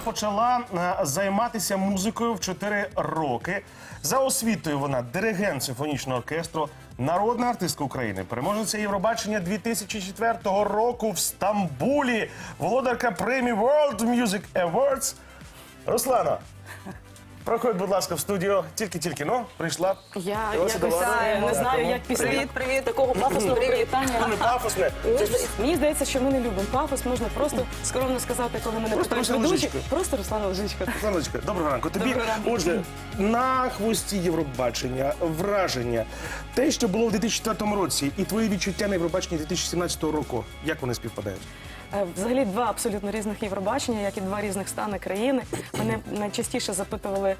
почала е, займатися музикою в 4 роки. За освітою вона диригент симфонічного оркестру, народна артистка України, переможниця Євробачення 2004 року в Стамбулі, володарка премії World Music Awards. Руслана, проходь, будь ласка, в студію. Тільки-тільки ну, прийшла. Я Ось якось е, не знаю, як після Привіт, привіт, такого пафосного привітання. Не пафосне. Мені зда- Мені здається, що ми не любимо пафос. Можна просто скромно сказати, коли мене Просто питають Руслана ведучі. Просто Руслана Лужичка. Доброго ранку. Тобі Доброго ранку. отже на хвості Євробачення, враження, те, що було в 2004 році, і твої відчуття на Євробаченні 2017 року. Як вони співпадають? Е, Взагалі два абсолютно різних Євробачення, як і два різних стани країни. Мене найчастіше запитували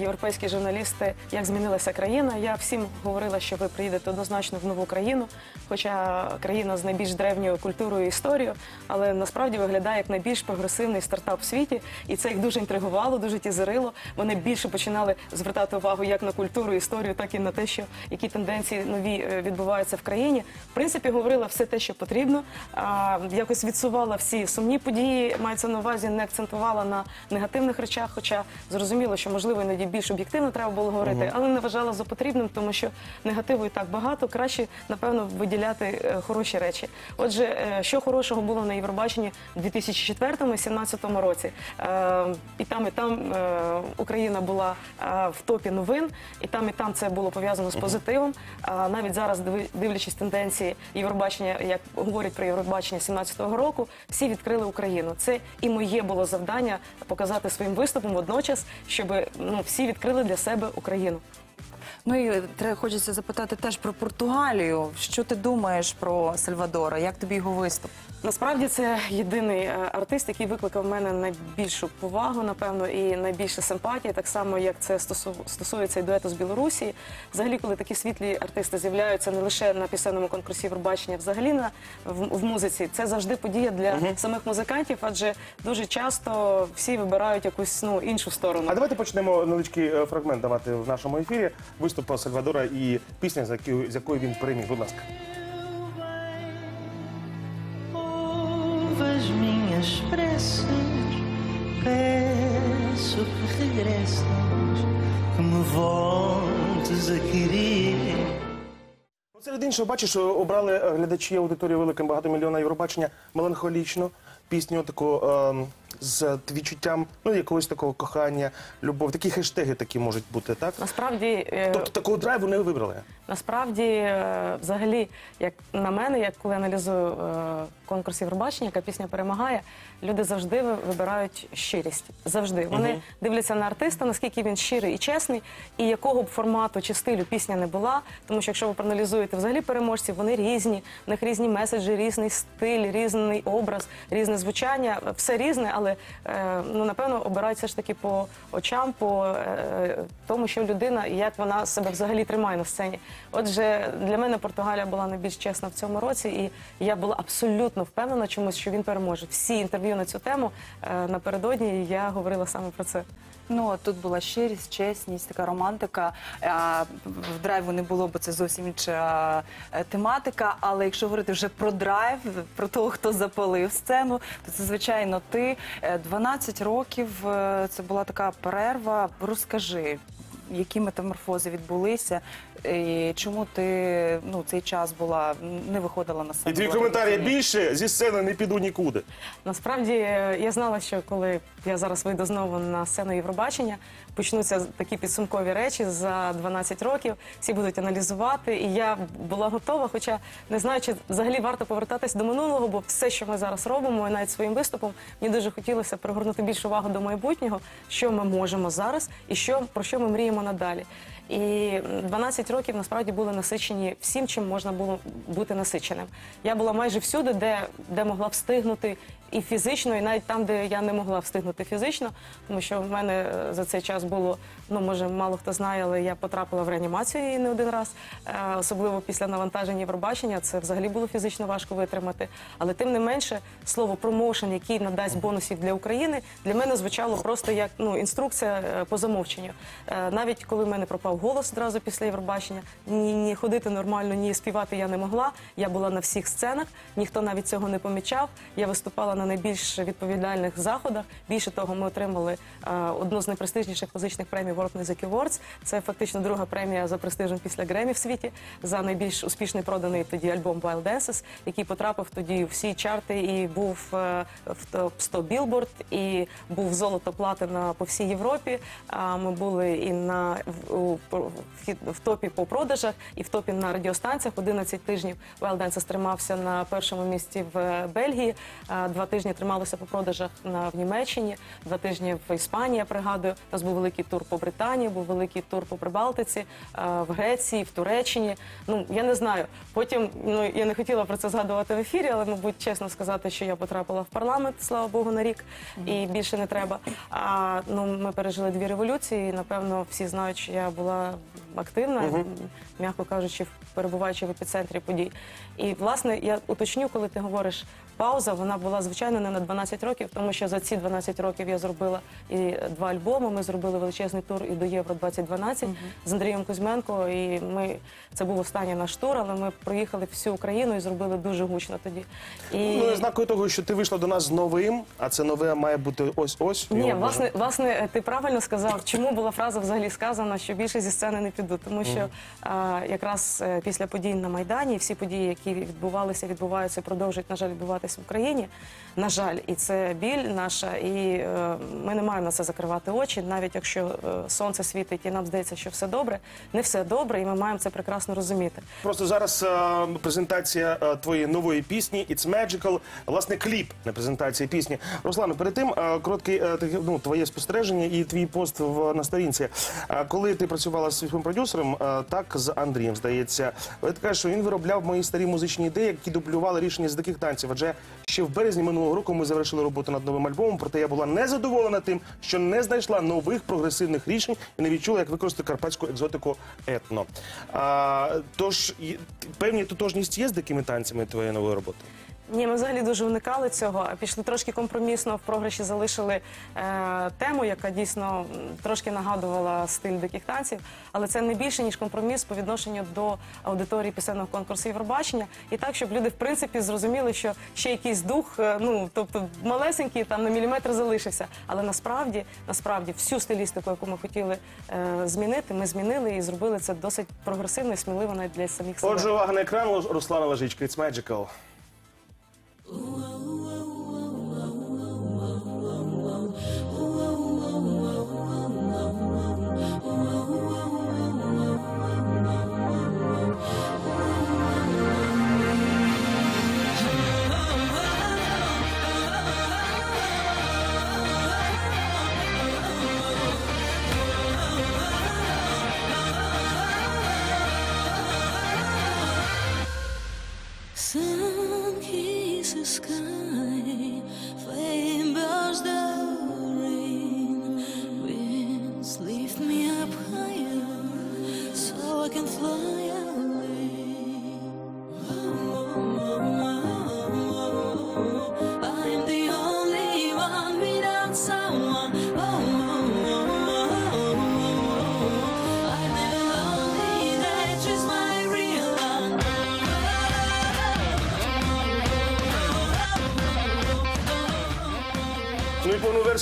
європейські журналісти, як змінилася країна. Я всім говорила, що ви приїдете однозначно в нову країну, хоча країна з найбільш древньою культурою і історією, але насправді виглядає як найбільш прогресивний стартап в світі, і це їх дуже інтригувало, дуже тізерило. Вони більше починали звертати увагу як на культуру, історію, так і на те, що які тенденції нові е, відбуваються в країні. В принципі, говорила все те, що потрібно. А, якось відсувала всі сумні події, мається на увазі, не акцентувала на негативних речах, хоча зрозуміло, що можливо іноді більш об'єктивно треба було говорити, але не вважала за потрібним, тому що негативу і так багато. Краще, напевно, виділяти е, хороші речі. Отже, е, що хорошого було на Євробаченні у 2004-2017 році? Е, І там, і там е, Україна була е, в топі новин, і там, і там це було пов'язано з позитивом. А навіть зараз, диви- дивлячись тенденції Євробачення, як говорять про Євробачення 17-го року, всі відкрили Україну. Це і моє було завдання показати своїм виступом водночас, щоб ну, всі відкрили для себе Україну. Ну і треба хочеться запитати теж про Португалію. Що ти думаєш про Сальвадора? Як тобі його виступ? Насправді це єдиний е, артист, який викликав в мене найбільшу повагу, напевно, і найбільше симпатії, так само як це стосу- стосується і дуету з Білорусі. Взагалі, коли такі світлі артисти з'являються не лише на пісенному конкурсі Євробачення, взагалі на в, в музиці, це завжди подія для самих музикантів, адже дуже часто всі вибирають якусь ну іншу сторону. А давайте почнемо невеличкий е, фрагмент давати в нашому ефірі. Виступ про Сальвадора і пісня, з якою, він переміг. Будь ласка. Minhas preces, peço que regresses, que me voltes a querer. Ну, Серед іншого, бачиш, обрали е, глядачі аудиторії великим багатомільйонна Євробачення меланхолічно, пісню таку ем, з відчуттям ну, якогось такого кохання, любов. Такі хештеги такі можуть бути, так? Насправді е, Тобто такого драйву не вибрали. Насправді, е, взагалі, як на мене, як коли аналізую е, конкурс Євробачення, яка пісня перемагає, люди завжди ви- вибирають щирість. Завжди вони дивляться на артиста, наскільки він щирий і чесний, і якого б формату чи стилю пісня не була. Тому що якщо ви проаналізуєте взагалі переможців, вони різні, в них різні меседжі, різний стиль, різний образ, різне звучання, все різне, але е, ну напевно обирають все ж таки по очам, по е, тому, що людина і як вона себе взагалі тримає на сцені. Отже, для мене Португалія була найбільш чесна в цьому році, і я була абсолютно впевнена чомусь, що він переможе. Всі інтерв'ю на цю тему е, напередодні я говорила саме про це. Ну а тут була щирість, чесність, така романтика. А, в драйву не було, бо це зовсім інша е, тематика. Але якщо говорити вже про драйв, про того, хто запалив сцену, то це звичайно ти. Е, 12 років е, це була така перерва. Розкажи. Які метаморфози відбулися, і чому ти ну цей час була не виходила на І сцену? твій була коментар ні? більше зі сцени не піду нікуди. Насправді я знала, що коли я зараз вийду знову на сцену Євробачення, почнуться такі підсумкові речі за 12 років. Всі будуть аналізувати, і я була готова. Хоча не знаю, чи взагалі варто повертатись до минулого, бо все, що ми зараз робимо, і навіть своїм виступом, мені дуже хотілося пригорнути більше увагу до майбутнього, що ми можемо зараз, і що про що ми мріємо надалі. І м, 12 років насправді були насичені всім, чим можна було бути насиченим. Я була майже всюди, де, де могла встигнути і фізично, і навіть там, де я не могла встигнути фізично, тому що в мене е, за цей час було, ну може, мало хто знає, але я потрапила в реанімацію не один раз, Е, особливо після навантаження Євробачення. Це взагалі було фізично важко витримати. Але тим не менше, слово промоушен, який надасть бонусів для України, для мене звучало просто як ну інструкція е, по замовченню. Навіть коли в мене пропав голос одразу після Євробачення, ні, ні ходити нормально, ні співати я не могла. Я була на всіх сценах, ніхто навіть цього не помічав. Я виступала на найбільш відповідальних заходах. Більше того, ми отримали е, одну з найпрестижніших музичних премій World Music Awards. Це фактично друга премія за престижем після Гремі в світі за найбільш успішний проданий тоді альбом Wild Dances, який потрапив тоді у всі чарти і був е, в топ 100 Billboard, і був золото платина по всій Європі. А ми були і на в, в, в топі по продажах, і в топі на радіостанціях. 11 тижнів Wild Dances тримався на першому місці в Бельгії. а, Два тижні трималося по продажах на в Німеччині, два тижні в Іспанії. Я пригадую, у нас був великий тур по Британії, був великий тур по Прибалтиці, а, в Греції, в Туреччині. Ну я не знаю. Потім ну я не хотіла про це згадувати в ефірі, але мабуть чесно сказати, що я потрапила в парламент, слава Богу, на рік, і більше не треба. А ну ми пережили дві революції. і, Напевно, всі знають, що я була активна, м'яко кажучи, перебуваючи в епіцентрі подій. І власне я уточню, коли ти говориш пауза, вона була звичайно не на 12 років, тому що за ці 12 років я зробила і два альбоми. Ми зробили величезний тур і до Євро 2012 з Андрієм Кузьменко. І ми це був останній наш тур, але ми проїхали всю Україну і зробили дуже гучно тоді. І Ну, знакою того, що ти вийшла до нас з новим, а це нове має бути ось ось. Ні, Його власне, власне, ти правильно сказав, чому була фраза взагалі сказана, що більше зі сцени не піду. Тому що а, якраз е, після подій на Майдані, всі події, які відбувалися, відбуваються, продовжують, на жаль, відбуватися в Україні. На жаль, і це біль наша, і е, ми не маємо на це закривати очі, навіть якщо е, сонце світить і нам здається, що все добре, не все добре, і ми маємо це прекрасно розуміти. Просто зараз е, презентація твоєї нової пісні It's Magical, власне, кліп на презентації пісні. Руслано, перед тим короткий ну, твоє спостереження і твій пост в на сторінці. Коли ти працювала з своїм продюсером, так з Андрієм, здається, ви кажеш, що він виробляв мої старі музичні ідеї, які дублювали рішення з диких танців. Адже ще в березні минулого року ми завершили роботу над новим альбомом. Проте я була не задоволена тим, що не знайшла нових прогресивних рішень і не відчула, як використати карпатську екзотику етно. А, тож певні тотожність є з дикими танцями твоєї нової роботи. Ні, ми взагалі дуже уникали цього. Пішли трошки компромісно в програші залишили е, тему, яка дійсно трошки нагадувала стиль диких танців, але це не більше ніж компроміс по відношенню до аудиторії пісенного конкурсу Євробачення. І так, щоб люди в принципі зрозуміли, що ще якийсь дух, е, ну тобто малесенький там на міліметр залишився. Але насправді, насправді, всю стилістику, яку ми хотіли е, змінити, ми змінили і зробили це досить прогресивно і сміливо навіть для самих себе. Отже, увага на екран Руслана Лежичка. It's magical.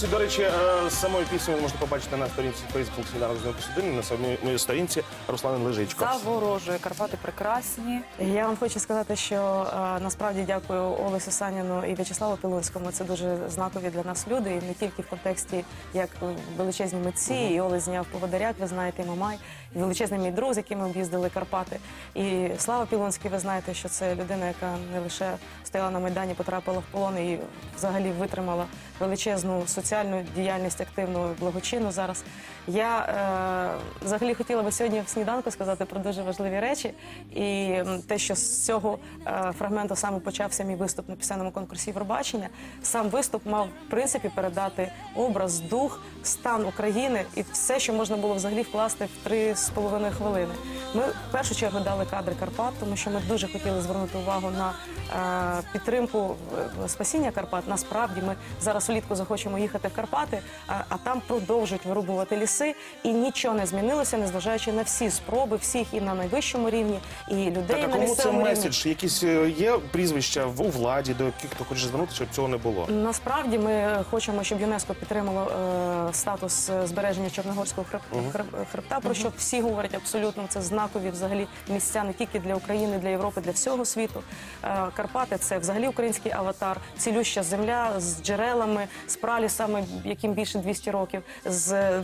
І версію, до речі, е, з самої пісні ви можете побачити на сторінці Facebook сніданок з Посудини, на самій сторінці Руслана Лежичко. Заворожує. Карпати прекрасні. Я вам хочу сказати, що е, насправді дякую Олесю Саніну і В'ячеславу Пилунському. Це дуже знакові для нас люди, і не тільки в контексті як величезні митці, і Олесь зняв поводаряк, ви знаєте, і Мамай, і величезний мій друг, з яким ми об'їздили Карпати. І Слава Пілунський, ви знаєте, що це людина, яка не лише стояла на майдані, потрапила в полон і взагалі витримала величезну соціальну діяльність активну благочинну зараз. Я е, взагалі хотіла би сьогодні в сніданку сказати про дуже важливі речі. І те, що з цього е, фрагменту саме почався мій виступ на пісенному конкурсі Євробачення, сам виступ мав в принципі передати образ, дух, стан України і все, що можна було взагалі вкласти в три з половиною хвилини. Ми в першу чергу дали кадри Карпат, тому що ми дуже хотіли звернути увагу на е, підтримку е, спасіння Карпат. Насправді ми зараз влітку заходимо хочемо їхати в Карпати, а, а там продовжують вирубувати ліси, і нічого не змінилося, незважаючи на всі спроби, всіх і на найвищому рівні, і людей Так, а на кому це місцевому рівні. меседж? Якісь е, є прізвища в у владі, до яких хто хоче звернутися, щоб цього не було? Насправді ми хочемо, щоб ЮНЕСКО підтримало е, статус е, збереження Чорногорського хреб- хреб- хребта, про що всі говорять абсолютно. Це знакові взагалі місця не тільки для України, для Європи, для всього світу. Е, Карпати це взагалі український аватар, цілюща земля з джерелами, з пралісами, яким більше 200 років, з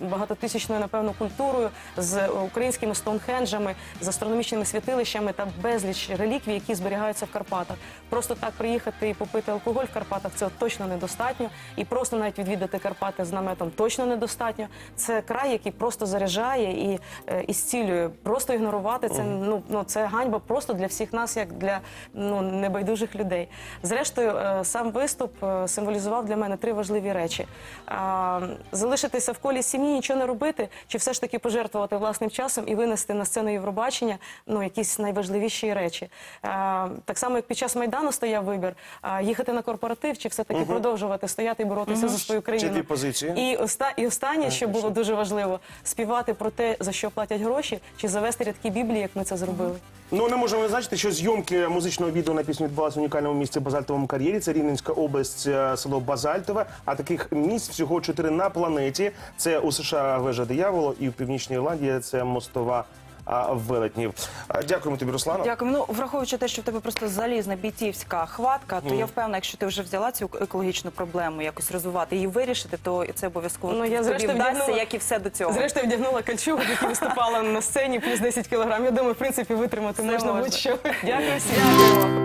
багатотисячною, напевно, культурою, з українськими стоунхенджами, з астрономічними святилищами та безліч реліквій, які зберігаються в Карпатах. Просто так приїхати і попити алкоголь в Карпатах цього точно недостатньо. І просто навіть відвідати Карпати з наметом точно недостатньо. Це край, який просто заряджає і, е, і зцілює. Просто ігнорувати це ну, ну це ганьба просто для всіх нас, як для ну небайдужих людей. Зрештою, е, сам виступ е, символізував для мене три важливі речі: А, залишитися в колі сім'ї, нічого не робити, чи все ж таки пожертвувати власним часом і винести на сцену Євробачення ну якісь найважливіші речі. А, так само, як під час майдану стояв вибір, а, їхати на корпоратив, чи все таки продовжувати стояти і боротися за свою країну. дві позиції. І оста і останнє, що було дуже важливо, співати про те, за що платять гроші, чи завести рядки Біблії, як ми це зробили. Ну не можемо визначити, що зйомки музичного відео на пісню відбувалися в унікальному місці Базальтовому кар'єрі. Це Рівненська область, е, село Базальтове. А таких місць всього чотири на планеті. Це у США вежа дияволо і в Північній Ірландії це мостова а, велетнів. А, Дякуємо тобі, Руслана. Дякую. Ну, враховуючи те, що в тебе просто залізна бійцівська хватка, то я впевнена, якщо ти вже взяла цю екологічну проблему якось розвивати її вирішити, то це обов'язково Ну, я, тобі зрештою, вдасться, вдягнула- як і все до цього. Зрештою, вдягнула кольчугу, яка виступала на сцені, плюс 10 кілограм. Я думаю, в принципі, витримати можна можна. будь-що. Дякую всім. Дякую.